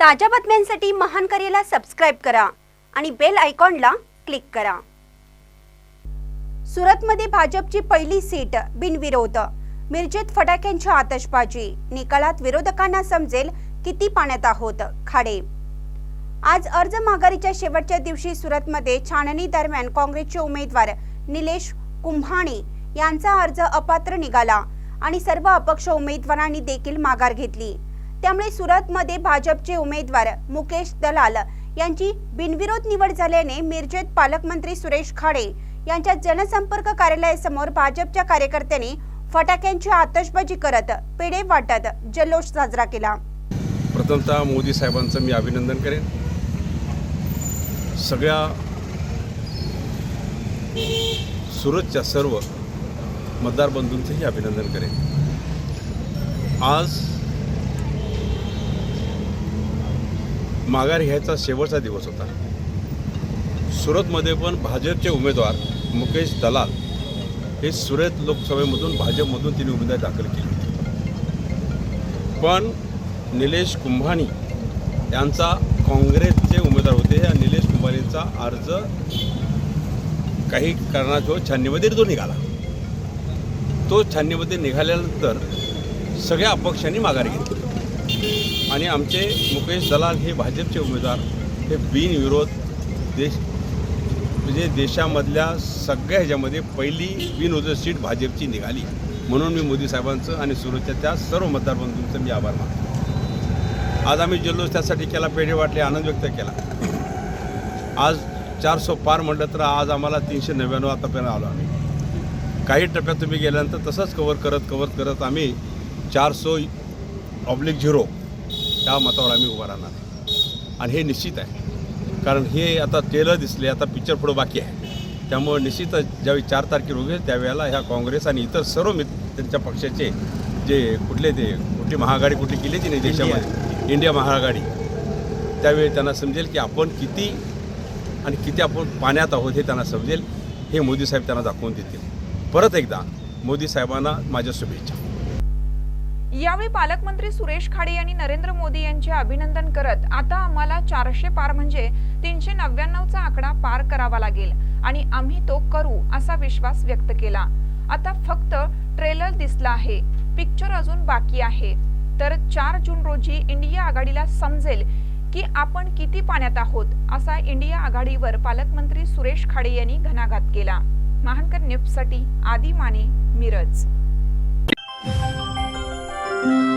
ताज्या बातम्यांसाठी महान करेला सबस्क्राईब करा आणि बेल आयकॉनला क्लिक करा. सुरतमध्ये भाजपची पहिली सीट बिनविरोध. मिरजेत फटाक्यांची आतषबाजी. निकालात विरोधकांना समजेल किती पाण्यात आहोत खाडे. आज अर्ज माघारीच्या शेवटच्या दिवशी सुरतमध्ये छाननी दरम्यान काँग्रेसचे उमेदवार निलेश कुंभाणे यांचा अर्ज अपात्र निघाला आणि सर्व अपक्ष उमेदवारांनी देखील माघार घेतली. त्यामुळे सुरतमध्ये भाजपचे उमेदवार मुकेश दलाल यांची बिनविरोध निवड झाल्याने मिरजेत पालकमंत्री सुरेश खाडे यांच्या जनसंपर्क कार्यालयासमोर भाजपच्या कार्यकर्त्यांनी फटाक्यांची आतषबाजी करत पेढे वाटत जल्लोष साजरा केला. प्रथमतः मोदी साहेबांचं मी अभिनंदन करेन. सगळ्या सुरतच्या सर्व मतदार बंधूंचंही अभिनंदन करेन. आज माघार घ्यायचा शेवटचा दिवस होता. सुरतमध्ये पण भाजपचे उमेदवार मुकेश दलाल हे सुरत लोकसभेमधून भाजपमधून तिने उमेदवारी दाखल केली होती. पण निलेश कुंभाणी यांचा काँग्रेसचे उमेदवार होते. या निलेश कुंभाणीचा अर्ज काही कारणाशिवाय छाननीमध्ये तो निघाला. तो छाननीमध्ये निघाल्यानंतर सगळ्या अपक्षांनी माघार घेतली. आणि आमचे मुकेश दलाल हे भाजपचे उमेदवार. हे बिनविरोध देश म्हणजे देशामधल्या सगळ्या ह्याच्यामध्ये पहिली बिनविरोध सीट भाजपची निघाली. म्हणून मी मोदी साहेबांचं आणि सुरतच्या त्या सर्व मतदारबंधूंचं मी आभार मानतो. आज आम्ही जल्लोष त्यासाठी केला पेढे वाटले आनंद व्यक्त केला. आज चारसो पार म्हटलं तर आज आम्हाला तीनशे नव्याण्णव आतापर्यंत आलो आम्ही. काही टप्प्यात तुम्ही गेल्यानंतर तसंच कवर करत कवर करत आम्ही चारसो ऑब्लिक झिरो त्या मतावर आम्ही उभा राहणार. आणि हे निश्चित आहे. कारण हे आता टेलर दिसले आता पिक्चर पुढं बाकी आहे. त्यामुळे निश्चितच ज्यावेळी चार तारखेला उभे त्यावेळेला ह्या काँग्रेस आणि इतर सर्व मित्र त्यांच्या पक्षाचे जे कुठले ते कुठली महाआघाडी कुठली केली ती नाही देशामध्ये. इंडिया महाआघाडी. त्यावेळी त्यांना समजेल की आपण किती आणि किती आपण पाण्यात आहोत हे त्यांना समजेल हे मोदी साहेब त्यांना दाखवून देतील. परत एकदा मोदी साहेबांना माझ्या शुभेच्छा. यावेळी पालकमंत्री सुरेश खाडे यांनी नरेंद्र मोदी यांचे अभिनंदन करत आता आम्हाला चारशे पार म्हणजे तीनशे नव्याण्णवचा आकडा पार करावा लागेल आणि आम्ही तो करू असा विश्वास व्यक्त केला. आता फक्त ट्रेलर दिसला आहे. पिक्चर अजून बाकी आहे. तर चार जून रोजी इंडिया आघाडीला समजेल की आपण किती पाण्यात आहोत असा इंडिया आघाडीवर पालकमंत्री सुरेश खाडे यांनी घणाघात केला. महानकर न्यूजसाठी आदी माने मिरज. Thank you.